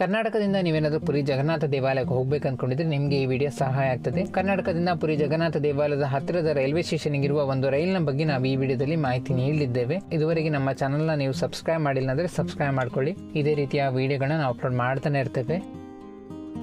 ಕರ್ನಾಟಕದಿಂದ ನೀವೇನಾದರೂ ಪುರಿ ಜಗನ್ನಾಥ ದೇವಾಲಯಕ್ಕೆ ಹೋಗ್ಬೇಕು ಅನ್ಕೊಂಡಿದ್ರೆ ನಿಮಗೆ ಈ ವಿಡಿಯೋ ಸಹಾಯ ಆಗ್ತದೆ. ಕರ್ನಾಟಕದಿಂದ ಪುರಿ ಜಗನ್ನಾಥ ದೇವಾಲಯದ ಹತ್ತಿರದ ರೈಲ್ವೆ ಸ್ಟೇಷನ್ ಇರುವ ಒಂದು ರೈಲಿನ ಬಗ್ಗೆ ನಾವು ಈ ವಿಡಿಯೋದಲ್ಲಿ ಮಾಹಿತಿ ನೀಡಿದ್ದೇವೆ. ಇದುವರೆಗೆ ನಮ್ಮ ಚಾನಲ್ನ ನೀವು ಸಬ್ಸ್ಕ್ರೈಬ್ ಮಾಡಿಲ್ಲ ಅಂದ್ರೆ ಸಬ್ಸ್ಕ್ರೈಬ್ ಮಾಡ್ಕೊಳ್ಳಿ. ಇದೇ ರೀತಿಯ ವಿಡಿಯೋಗಳನ್ನ ನಾವು ಅಪ್ಲೋಡ್ ಮಾಡ್ತಾನೆ ಇರ್ತೇವೆ.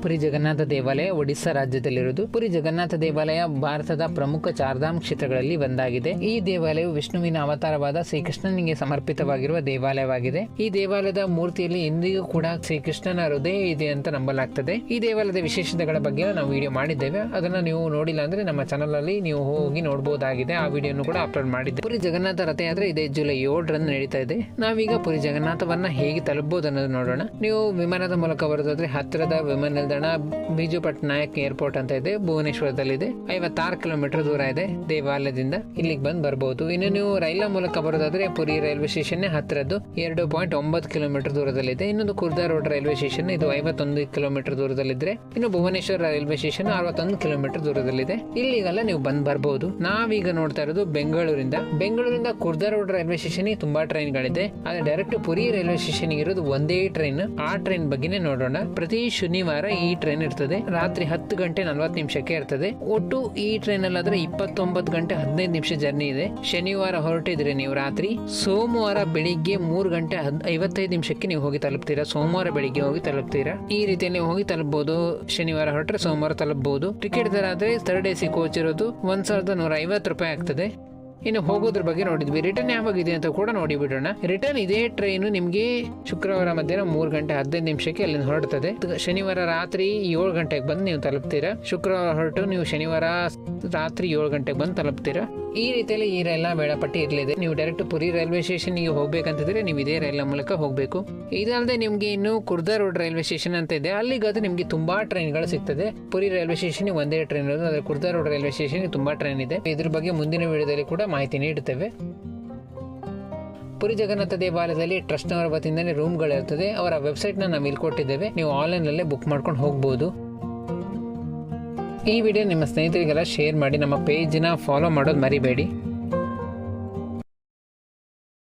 ಪುರಿ ಜಗನ್ನಾಥ ದೇವಾಲಯ ಒಡಿಸ್ಸಾ ರಾಜ್ಯದಲ್ಲಿರುವುದು. ಪುರಿ ಜಗನ್ನಾಥ ದೇವಾಲಯ ಭಾರತದ ಪ್ರಮುಖ ಚಾರ್ಧಾಮ್ ಕ್ಷೇತ್ರಗಳಲ್ಲಿ ಒಂದಾಗಿದೆ. ಈ ದೇವಾಲಯವು ವಿಷ್ಣುವಿನ ಅವತಾರವಾದ ಶ್ರೀಕೃಷ್ಣನಿಗೆ ಸಮರ್ಪಿತವಾಗಿರುವ ದೇವಾಲಯವಾಗಿದೆ. ಈ ದೇವಾಲಯದ ಮೂರ್ತಿಯಲ್ಲಿ ಇಂದಿಗೂ ಕೂಡ ಶ್ರೀಕೃಷ್ಣನ ಹೃದಯ ಇದೆ ಅಂತ ನಂಬಲಾಗ್ತದೆ. ಈ ದೇವಾಲಯದ ವಿಶೇಷತೆಗಳ ಬಗ್ಗೆ ನಾವು ವಿಡಿಯೋ ಮಾಡಿದ್ದೇವೆ. ಅದನ್ನ ನೀವು ನೋಡಿಲ್ಲ ಅಂದ್ರೆ ನಮ್ಮ ಚಾನಲ್ ಅಲ್ಲಿ ನೀವು ಹೋಗಿ ನೋಡಬಹುದಾಗಿದೆ ಆ ವಿಡಿಯೋನು ಕೂಡ ಅಪ್ಲೋಡ್ ಮಾಡಿದ್ದೆ. ಪುರಿ ಜಗನ್ನಾಥ ರಥಯಾತ್ರೆ ಇದೇ ಜುಲೈ ಏಳರಂದು ನಡೀತಾ ಇದೆ. ನಾವೀಗ ಪುರಿ ಜಗನ್ನಾಥವನ್ನ ಹೇಗೆ ತಲುಪಬಹುದು ಅನ್ನೋದು ನೋಡೋಣ. ನೀವು ವಿಮಾನದ ಮೂಲಕ ಬರೋದಾದ್ರೆ ಹತ್ತಿರದ ವಿಮಾನ ನಿಲ್ದಾಣ ಬಿಜು ಪಟ್ನಾಯಕ್ ಏರ್ಪೋರ್ಟ್ ಅಂತ ಇದೆ, ಭುವನೇಶ್ವರದಲ್ಲಿದೆ. ಐವತ್ತಾರು ಕಿಲೋಮೀಟರ್ ದೂರ ಇದೆ ದೇವಾಲಯದಿಂದ ಇಲ್ಲಿಗೆ ಬಂದು ಬರಬಹುದು ಇನ್ನು ನೀವು ರೈಲ ಮೂಲಕ ಬರೋದಾದ್ರೆ ಪುರಿ ರೈಲ್ವೆ ಸ್ಟೇಷನ್ ಹತ್ತಿರದ್ದು ಎರಡು ಪಾಯಿಂಟ್ ಒಂಬತ್ತು ಕಿಲೋಮೀಟರ್ ದೂರದಲ್ಲಿದೆ. ಇನ್ನೊಂದು ಕುರ್ದಾ ರೋಡ್ ರೈಲ್ವೆ ಸ್ಟೇಷನ್ ಇದು ಐವತ್ತೊಂದು ಕಿಲೋಮೀಟರ್ ದೂರದಲ್ಲಿದ್ರೆ ಇನ್ನು ಭುವನೇಶ್ವರ ರೈಲ್ವೆ ಸ್ಟೇಷನ್ ಅರವತ್ತೊಂದು ಕಿಲೋಮೀಟರ್ ದೂರದಲ್ಲಿದೆ. ಇಲ್ಲಿಗೆಲ್ಲ ನೀವು ಬಂದ್ ಬರಬಹುದು ನಾವೀಗ ನೋಡ್ತಾ ಇರೋದು ಬೆಂಗಳೂರಿಂದ. ಬೆಂಗಳೂರಿಂದ ಕುರ್ದಾ ರೋಡ್ ರೈಲ್ವೆ ಸ್ಟೇಷನ್ ತುಂಬಾ ಟ್ರೈನ್ಗಳಿದೆ. ಆದ್ರೆ ಡೈರೆಕ್ಟ್ ಪುರಿ ರೈಲ್ವೆ ಸ್ಟೇಷನ್ ಇರೋದು ಒಂದೇ ಟ್ರೈನ್. ಆ ಟ್ರೈನ್ ಬಗ್ಗೆನೇ ನೋಡೋಣ. ಪ್ರತಿ ಶನಿವಾರ ಟ್ರೈನ್ ಇರ್ತದೆ. ರಾತ್ರಿ ಹತ್ತು ಗಂಟೆ ನಲ್ವತ್ತು ನಿಮಿಷಕ್ಕೆ ಇರ್ತದೆ. ಒಟ್ಟು ಈ ಟ್ರೈನ್ ಅಲ್ಲಿ ಆದ್ರೆ ಇಪ್ಪತ್ತೊಂಬತ್ತು ಗಂಟೆ ಹದಿನೈದು ನಿಮಿಷ ಜರ್ನಿ ಇದೆ. ಶನಿವಾರ ಹೊರಟಿದ್ರೆ ನೀವು ರಾತ್ರಿ, ಸೋಮವಾರ ಬೆಳಿಗ್ಗೆ ಮೂರು ಗಂಟೆ ಐವತ್ತೈದು ನಿಮಿಷಕ್ಕೆ ನೀವು ಹೋಗಿ ತಲುಪ್ತೀರಾ? ಸೋಮವಾರ ಬೆಳಿಗ್ಗೆ ಹೋಗಿ ತಲುಪ್ತೀರಾ? ಈ ರೀತಿ ನೀವು ಹೋಗಿ ತಲುಪಬಹುದು ಶನಿವಾರ ಹೊರಟ್ರೆ ಸೋಮವಾರ ತಲುಪಬಹುದು ಟಿಕೆಟ್ ದರ ಆದ್ರೆ ಥರ್ಡ್ ಎ ಸಿ ಕೋಚ್ ಇರೋದು ಒಂದ್ ಸಾವಿರದ ನೂರ ಐವತ್ತು ರೂಪಾಯಿ ಆಗ್ತದೆ. ಇನ್ನು ಹೋಗೋದ್ರ ಬಗ್ಗೆ ನೋಡಿದ್ವಿ. ರಿಟರ್ನ್ ಯಾವಾಗ ಇದೆ ಅಂತ ಕೂಡ ನೋಡಿ ಬಿಡೋಣ. ರಿಟರ್ನ್ ಇದೇ ಟ್ರೈನು ನಿಮಗೆ ಶುಕ್ರವಾರ ಮಧ್ಯಾಹ್ನ ಮೂರು ಗಂಟೆ ಹದಿನೈದು ನಿಮಿಷಕ್ಕೆ ಅಲ್ಲಿಂದ ಹೊರಡ್ತದೆ. ಶನಿವಾರ ರಾತ್ರಿ ಏಳು ಗಂಟೆಗೆ ಬಂದು ನೀವು ತಲುಪ್ತೀರಾ? ಶುಕ್ರವಾರ ಹೊರಟು ನೀವು ಶನಿವಾರ ರಾತ್ರಿ ಏಳು ಗಂಟೆಗೆ ಬಂದು ತಲುಪ್ತೀರಾ? ಈ ರೀತಿಯಲ್ಲಿ ಈ ರೈಲ್ನ ವೇಳಾಪಟ್ಟಿ ಇರಲಿದೆ. ನೀವು ಡೈರೆಕ್ಟ್ ಪುರಿ ರೈಲ್ವೆ ಸ್ಟೇಷನ್ಗೆ ಹೋಗ್ಬೇಕಂತಿದ್ರೆ ನೀವು ಇದೇ ರೈಲ್ನ ಮೂಲಕ ಹೋಗಬೇಕು. ಇದಲ್ಲದೆ ನಿಮಗೆ ಇನ್ನು ಕುರ್ದಾ ರೋಡ್ ರೈಲ್ವೆ ಸ್ಟೇಷನ್ ಅಂತ ಇದೆ. ಅಲ್ಲಿಗಾದ್ರೆ ನಿಮಗೆ ತುಂಬಾ ಟ್ರೈನ್ಗಳು ಸಿಗ್ತದೆ. ಪುರಿ ರೈಲ್ವೆ ಸ್ಟೇಷನ್ ಒಂದೇ ಟ್ರೈನ್ ಇರೋದು, ಆದರೆ ಕುರ್ದಾ ರೋಡ್ ರೈಲ್ವೆ ಸ್ಟೇಷನ್ ತುಂಬಾ ಟ್ರೈನ್ ಇದೆ. ಇದ್ರ ಬಗ್ಗೆ ಮುಂದಿನ ವಿಡಿಯೋದಲ್ಲಿ ಕೂಡ ಮಾಹಿತಿ ನೀಡುತ್ತೇವೆ. ಪುರಿ ಜಗನ್ನಾಥ ದೇವಾಲಯದಲ್ಲಿ ಟ್ರಸ್ಟ್ನವರ ವತಿಯಿಂದಲೇ ರೂಮ್ಗಳಿರ್ತದೆ ಅವರ ವೆಬ್ಸೈಟ್ನ ನಾವು ಇಲ್ಲಿ ಕೊಟ್ಟಿದ್ದೇವೆ. ನೀವು ಆನ್ಲೈನಲ್ಲೇ ಬುಕ್ ಮಾಡ್ಕೊಂಡು ಹೋಗ್ಬೋದು. ಈ ವಿಡಿಯೋ ನಿಮ್ಮ ಸ್ನೇಹಿತರಿಗೆಲ್ಲ ಶೇರ್ ಮಾಡಿ, ನಮ್ಮ ಪೇಜನ್ನ ಫಾಲೋ ಮಾಡೋದು ಮರಿಬೇಡಿ.